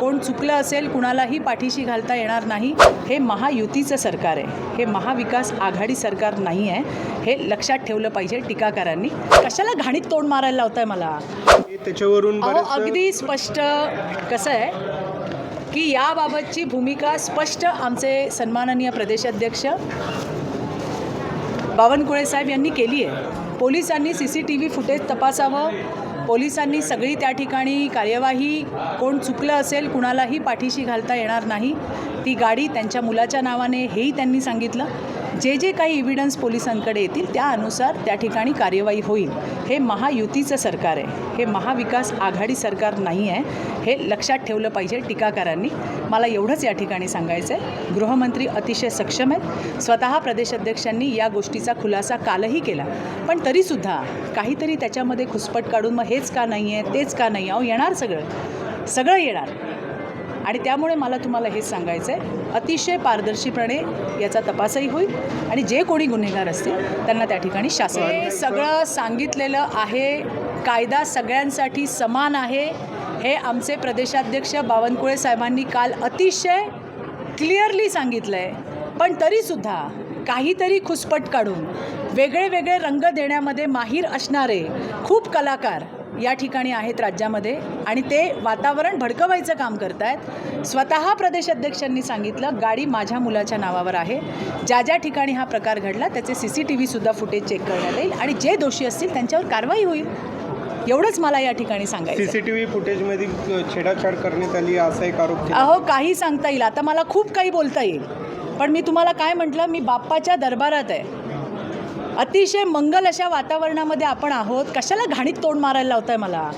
कोण चुकलं असेल कुणालाही पाठीशी घालता येणार नाही. हे महायुतीचं सरकार आहे. हे महाविकास आघाडी सरकार नाही आहे. हे लक्षात ठेवलं पाहिजे टीकाकारांनी. कशाला घाणीत तोंड मारायला लावताय मला? त्याच्यावरून अगदी स्पष्ट. कसं आहे? की याबाबतची भूमिका स्पष्ट आमचे सन्माननीय प्रदेशाध्यक्ष बावनकुळे साहेब यांनी केली आहे. पोलिसांनी C C T V footage तपासावं. पोलिसांनी सगळी त्या ठिकाणी कार्यवाही कोण चुकलं असेल कुणालाही पाठीशी घालता येणार नाही. ती गाडी त्यांच्या मुलाच्या नावाने हेही त्यांनी सांगितलं. जे जे काही इव्हिडन्स पोलिसांकडे येतील त्यानुसार त्या ठिकाणी कार्यवाही होईल. हे महायुतीचं सरकार आहे. हे महाविकास आघाडी सरकार नाही आहे. हे लक्षात ठेवलं पाहिजे टीकाकारांनी. मला एवढंच या ठिकाणी सांगायचं आहे गृहमंत्री अतिशय सक्षम आहेत. स्वतः प्रदेशाध्यक्षांनी या गोष्टीचा खुलासा कालही केला. पण तरीसुद्धा काहीतरी त्याच्यामध्ये खुसपट काढून मग हेच का नाही आहे तेच का नाही? अहो येणार सगळं. सगळं येणार. आणि त्यामुळे मला तुम्हाला हेच सांगायचं आहे अतिशय पारदर्शीपणे याचा तपासही होईल आणि जे कोणी गुन्हेगार असतील त्यांना त्या ठिकाणी शासन हे सगळं सांगितलेलं आहे. कायदा सगळ्यांसाठी समान आहे. हे आमचे प्रदेशाध्यक्ष बावनकुळे साहेबांनी काल अतिशय क्लिअरली सांगितलं आहे पण तरीसुद्धा काहीतरी खुसपट काढून वेगळे वेगळे रंग देण्यामध्ये माहीर असणारे खूप कलाकार या ठिकाणी आहेत राज्यामध्ये आणि ते वातावरण भडकवायचं काम करत आहेत स्वतः प्रदेशाध्यक्षांनी सांगितलं गाडी माझ्या मुलाच्या नावावर आहे. ज्या ज्या ठिकाणी हा प्रकार घडला त्याचे सी सी टी व्हीसुद्धा फुटेज चेक करण्यात येईल आणि जे दोषी असतील त्यांच्यावर कारवाई होईल. एवढंच मला या ठिकाणी सांगायचं. सीसीटीव्ही फुटेजमध्ये छेडाछाड करण्यात आली असा एक आरोप अहो काही सांगता येईल. आता मला खूप काही बोलता येईल. पण मी तुम्हाला काय म्हटलं मी बाप्पाच्या दरबारात आहे. अतिशय मंगल अशा वातावरणामध्ये आपण आहोत. कशाला घाणीत तोंड मारायला लावताय मला?